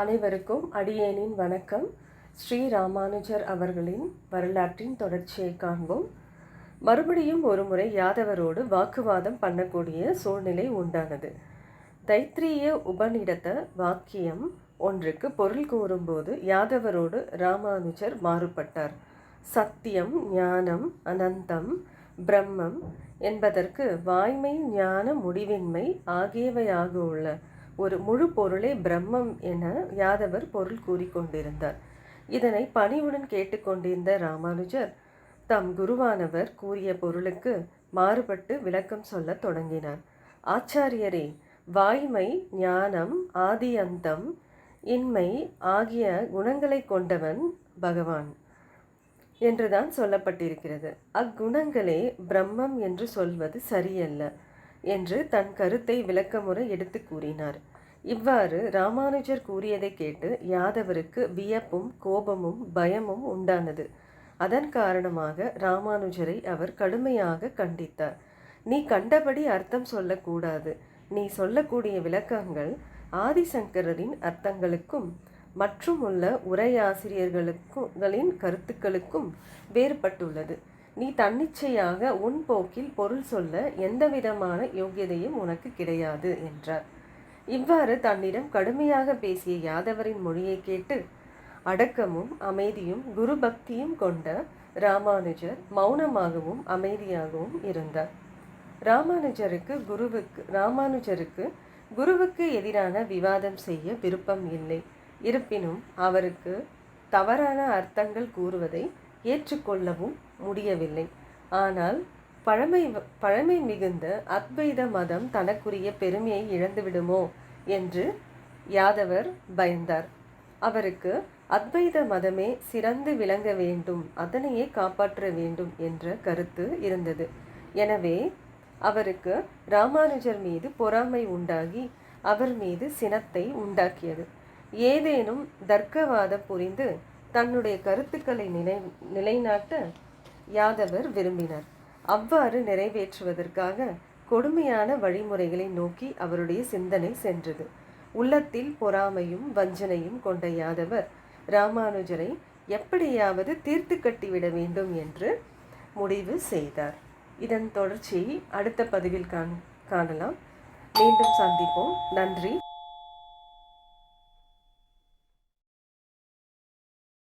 அனைவருக்கும் அடியேனின் வணக்கம். ஸ்ரீ ராமானுஜர் அவர்களின் வரலாற்றின் தொடர்ச்சியை காண்போம். மறுபடியும் ஒருமுறை யாதவரோடு வாக்குவாதம் பண்ணக்கூடிய சூழ்நிலை உண்டானது. தைத்திரிய உபநிடத வாக்கியம் ஒன்றுக்கு பொருள் கூறும்போது யாதவரோடு ராமானுஜர் மாறுபட்டார். சத்தியம் ஞானம் அனந்தம் பிரம்மம் என்பதற்கு வாய்மை ஞான முடிவின்மை ஆகியவையாக உள்ள ஒரு முழு பொருளே பிரம்மம் என யாதவர் பொருள் கூறிக்கொண்டிருந்தார். இதனை பணிவுடன் கேட்டுக்கொண்டிருந்த ராமானுஜர் தம் குருவானவர் கூறிய பொருளுக்கு மாறுபட்டு விளக்கம் சொல்லத் தொடங்கினார். ஆச்சாரியரே வாய்மை ஞானம் ஆதி அந்தம் இன்மை ஆகிய குணங்களை கொண்டவன் பகவான் என்றுதான் சொல்லப்பட்டிருக்கிறது. அக்குணங்களே பிரம்மம் என்று சொல்வது சரியல்ல. என்று தன் கருத்தை விளக்கமுறை எடுத்து கூறினார். இவ்வாறு ராமானுஜர் கூறியதை கேட்டு யாதவருக்கு வியப்பும் கோபமும் பயமும் உண்டானது. அதன் காரணமாக ராமானுஜரை அவர் கடுமையாக கண்டித்தார். நீ கண்டபடி அர்த்தம் சொல்லக்கூடாது. நீ சொல்லக்கூடிய விளக்கங்கள் ஆதிசங்கரரின் அர்த்தங்களுக்கும் மற்றும் உள்ள உரையாசிரியர்களுக்கும் கருத்துக்களுக்கும் வேறுபட்டுள்ளது. நீ தன்னிச்சையாக உன் போக்கில் பொருள் சொல்ல எந்தவிதமான யோகியதையும் உனக்கு கிடையாது என்றார். இவ்வாறு தன்னிடம் கடுமையாக பேசிய யாதவரின் மொழியை கேட்டு அடக்கமும் அமைதியும் குரு பக்தியும் கொண்ட ராமானுஜர் மௌனமாகவும் அமைதியாகவும் இருந்தார். ராமானுஜருக்கு குருவுக்கு ராமானுஜருக்கு குருவுக்கு எதிரான விவாதம் செய்ய விருப்பம் இல்லை. இருப்பினும் அவருக்கு தவறான அர்த்தங்கள் கூறுவதை ஏற்றுக்கொள்ளவும் முடியவில்லை. ஆனால் பழமை பழமை மிகுந்த அத்வைத மதம் தனக்குரிய பெருமையை இழந்துவிடுமோ என்று யாதவர் பயந்தார். அவருக்கு அத்வைத மதமே சிறந்து விளங்க வேண்டும் அதனையே காப்பாற்ற வேண்டும் என்ற கருத்து இருந்தது. எனவே அவருக்கு ராமானுஜர் மீது பொறாமை உண்டாகி அவர் மீது சினத்தை உண்டாக்கியது. ஏதேனும் தர்க்கவாதம் புரிந்து தன்னுடைய கருத்துக்களை நிலை நிலைநாட்ட யாதவர் விரும்பினார். அவ்வாறு நிறைவேற்றுவதற்காக கொடுமையான வழிமுறைகளை நோக்கி அவருடைய சிந்தனை சென்றது. உள்ளத்தில் பொறாமையும் வஞ்சனையும் கொண்ட யாதவர் ராமானுஜரை எப்படியாவது தீர்த்து கட்டிவிட வேண்டும் என்று முடிவு செய்தார். இதன் தொடர்ச்சியை அடுத்த பதிவில் காண் காணலாம். மீண்டும் சந்திப்போம். நன்றி.